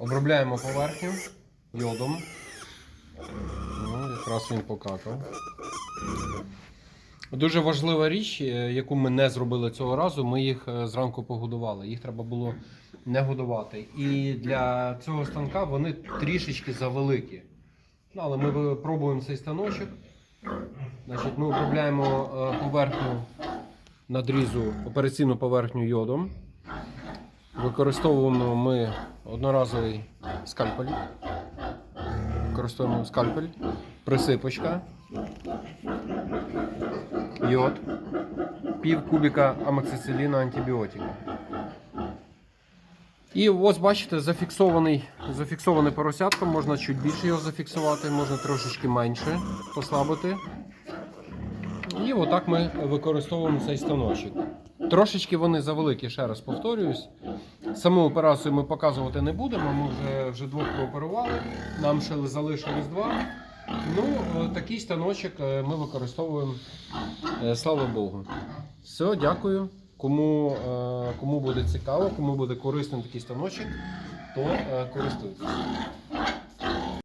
Обробляємо поверхню йодом. Ну, якраз він покакав. Дуже важлива річ, е, яку ми не зробили цього разу, ми їх е, зранку погодували. Їх треба було не годувати. І для цього станка вони трішечки завеликі. Ну, але ми випробуємо цей станочок. Значить, ми обробляємо е, поверхню надрізу, операційну поверхню йодом. Використовуємо ми одноразовий скальпель. Використовуємо скальпель, присипочка, йод, пів кубіка амоксициліну антибіотика. І ось бачите, зафіксований, зафіксований поросятком, можна чуть більше його зафіксувати, можна трошечки менше послабити. І отак ми використовуємо цей станочок. Трошечки вони завеликі, ще раз повторююсь. Саму операцію ми показувати не будемо, ми вже, вже двох прооперували, нам ще залишилось два. Ну, е, такий станочок е, ми використовуємо, е, слава Богу. Все, дякую. Кому, кому буде цікаво, кому буде корисним такий станочок, то користуйтесь.